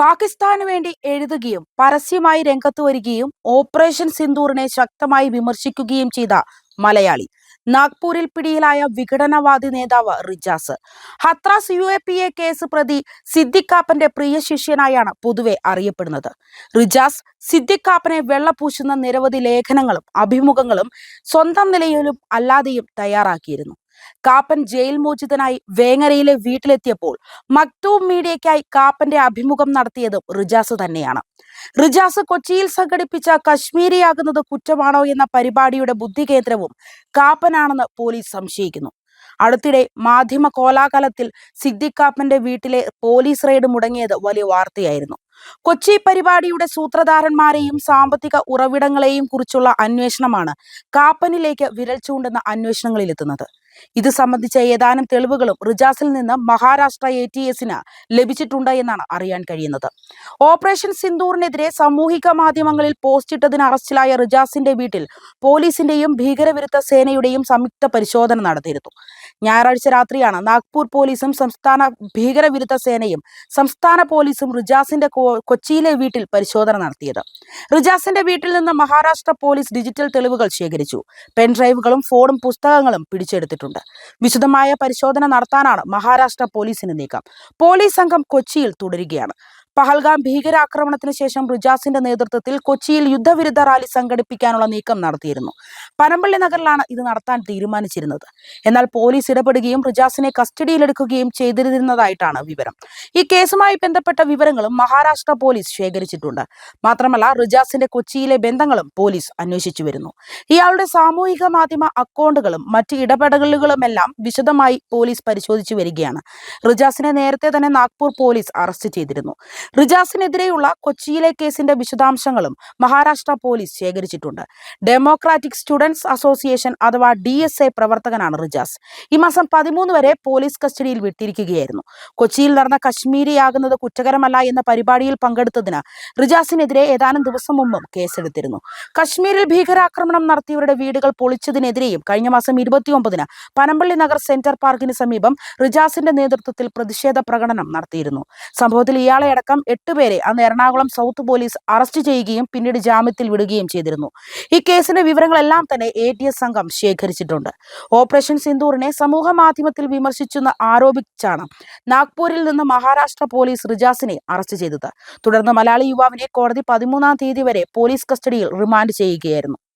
പാകിസ്ഥാന് വേണ്ടി എഴുതുകയും പരസ്യമായി രംഗത്ത് വരികയും ഓപ്പറേഷൻ സിന്ദൂറിനെ ശക്തമായി വിമർശിക്കുകയും ചെയ്ത മലയാളി. നാഗ്പൂരിൽ പിടിയിലായ വിഘടനവാദി നേതാവ് Rijas. Hathras U A P A case പ്രതി സിദ്ദിഖാപ്പന്റെ പ്രിയ ശിഷ്യനായാണ് പൊതുവെ അറിയപ്പെടുന്നത്. റിജാസ് സിദ്ദിഖാപ്പനെ വെള്ളപൂശുന്ന നിരവധി ലേഖനങ്ങളും അഭിമുഖങ്ങളും സ്വന്തം നിലയിലും അല്ലാതെയും തയ്യാറാക്കിയിരുന്നു. കാപ്പൻ ജയിൽ മോചിതനായി വേങ്ങരയിലെ വീട്ടിലെത്തിയപ്പോൾ മക്തൂം മീഡിയയ്ക്കായി കാപ്പന്റെ അഭിമുഖം നടത്തിയതും റിജാസ് തന്നെയാണ്. റിജാസ് കൊച്ചിയിൽ സംഘടിപ്പിച്ച കശ്മീരിയാകുന്നത് കുറ്റമാണോ എന്ന പരിപാടിയുടെ ബുദ്ധി ബുദ്ധികേന്ദ്രവും കാപ്പനാണെന്ന് പോലീസ് സംശയിക്കുന്നു. അടുത്തിടെ മാധ്യമ കോലാഹലത്തിൽ സിദ്ദിഖാപ്പന്റെ വീട്ടിലെ പോലീസ് റെയ്ഡ് മുടങ്ങിയത് വലിയ വാർത്തയായിരുന്നു. കൊച്ചി പരിപാടിയുടെ സൂത്രധാരന്മാരെയും സാമ്പത്തിക ഉറവിടങ്ങളെയും കുറിച്ചുള്ള അന്വേഷണമാണ് കാപ്പനിലേക്ക് വിരൽ ചൂണ്ടുന്ന അന്വേഷണങ്ങളിലെത്തുന്നത്. ഇത് സംബന്ധിച്ച ഏതാനും തെളിവുകളും റിജാസിൽ നിന്ന് മഹാരാഷ്ട്ര എ ടി എസിന് ലഭിച്ചിട്ടുണ്ട് എന്നാണ് അറിയാൻ കഴിയുന്നത്. ഓപ്പറേഷൻ സിന്ദൂറിനെതിരെ സാമൂഹിക മാധ്യമങ്ങളിൽ പോസ്റ്റ് പോസ്റ്റിട്ടതിന് അറസ്റ്റിലായ റിജാസിന്റെ വീട്ടിൽ പോലീസിന്റെയും ഭീകരവിരുദ്ധ സേനയുടെയും സംയുക്ത പരിശോധന നടത്തിയിരുന്നു. ഞായറാഴ്ച രാത്രിയാണ് നാഗ്പൂർ പോലീസും സംസ്ഥാന ഭീകരവിരുദ്ധ സേനയും സംസ്ഥാന പോലീസും റിജാസിന്റെ കൊച്ചിയിലെ വീട്ടിൽ പരിശോധന നടത്തിയത്. റിജാസിന്റെ വീട്ടിൽ നിന്ന് മഹാരാഷ്ട്ര പോലീസ് ഡിജിറ്റൽ തെളിവുകൾ ശേഖരിച്ചു. പെൻഡ്രൈവുകളും ഫോണും പുസ്തകങ്ങളും പിടിച്ചെടുത്തിട്ടുണ്ട്. വിശദമായ പരിശോധന നടത്താനാണ് മഹാരാഷ്ട്ര പോലീസിന് നീക്കം. പോലീസ് സംഘം കൊച്ചിയിൽ തുടരുകയാണ്. പഹൽഗാം ഭീകരാക്രമണത്തിന് ശേഷം റിജാസിന്റെ നേതൃത്വത്തിൽ കൊച്ചിയിൽ യുദ്ധവിരുദ്ധ റാലി സംഘടിപ്പിക്കാനുള്ള നീക്കം നടത്തിയിരുന്നു. പനമ്പള്ളി നഗറിലാണ് ഇത് നടത്താൻ തീരുമാനിച്ചിരുന്നത്. എന്നാൽ പോലീസ് ഇടപെടുകയും റിജാസിനെ കസ്റ്റഡിയിലെടുക്കുകയും ചെയ്തിരുന്നതായിട്ടാണ് വിവരം. ഈ കേസുമായി ബന്ധപ്പെട്ട വിവരങ്ങളും മഹാരാഷ്ട്ര പോലീസ് ശേഖരിച്ചിട്ടുണ്ട്. മാത്രമല്ല റിജാസിന്റെ കൊച്ചിയിലെ ബന്ധങ്ങളും പോലീസ് അന്വേഷിച്ചു വരുന്നു. ഇയാളുടെ സാമൂഹിക മാധ്യമ അക്കൗണ്ടുകളും മറ്റ് ഇടപെടലുകളുമെല്ലാം വിശദമായി പോലീസ് പരിശോധിച്ചു വരികയാണ്. റിജാസിനെ നേരത്തെ തന്നെ നാഗ്പൂർ പോലീസ് അറസ്റ്റ് ചെയ്തിരുന്നു. റിജാസിനെതിരെയുള്ള കൊച്ചിയിലെ കേസിന്റെ വിശദാംശങ്ങളും മഹാരാഷ്ട്ര പോലീസ് ശേഖരിച്ചിട്ടുണ്ട്. ഡെമോക്രാറ്റിക് സ്റ്റുഡൻസ് അസോസിയേഷൻ അഥവാ ഡി എസ് എ പ്രവർത്തകനാണ് റിജാസ്. ഈ മാസം പതിമൂന്ന് വരെ പോലീസ് കസ്റ്റഡിയിൽ വിട്ടിരിക്കുകയായിരുന്നു. കൊച്ചിയിൽ നടന്ന കശ്മീരിയാകുന്നത് കുറ്റകരമല്ല എന്ന പരിപാടിയിൽ പങ്കെടുത്തതിന് റിജാസിനെതിരെ ഏതാനും ദിവസം മുമ്പും കേസെടുത്തിരുന്നു. കശ്മീരിൽ ഭീകരാക്രമണം നടത്തിയവരുടെ വീടുകൾ പൊളിച്ചതിനെതിരെയും കഴിഞ്ഞ മാസം ഇരുപത്തിയൊമ്പതിന് പനമ്പള്ളി നഗർ സെന്റർ പാർക്കിന് സമീപം റിജാസിന്റെ നേതൃത്വത്തിൽ പ്രതിഷേധ പ്രകടനം നടത്തിയിരുന്നു. സംഭവത്തിൽ ഇയാളെ അടക്കം എട്ട് പേരെ അന്ന് എറണാകുളം സൗത്ത് പോലീസ് അറസ്റ്റ് ചെയ്യുകയും പിന്നീട് ജാമ്യത്തിൽ വിടുകയും ചെയ്തിരുന്നു. ഈ കേസിന്റെ വിവരങ്ങളെല്ലാം തന്നെ എ എസ് സംഘം ശേഖരിച്ചിട്ടുണ്ട്. ഓപ്പറേഷൻ സിന്ദൂറിനെ സമൂഹ മാധ്യമത്തിൽ വിമർശിച്ചെന്ന് ആരോപിച്ചാണ് നാഗ്പൂരിൽ നിന്ന് മഹാരാഷ്ട്ര പോലീസ് റിജാസിനെ അറസ്റ്റ് ചെയ്തത്. തുടർന്ന് മലയാളി യുവാവിനെ കോടതി പതിമൂന്നാം തീയതി വരെ പോലീസ് കസ്റ്റഡിയിൽ റിമാൻഡ് ചെയ്യുകയായിരുന്നു.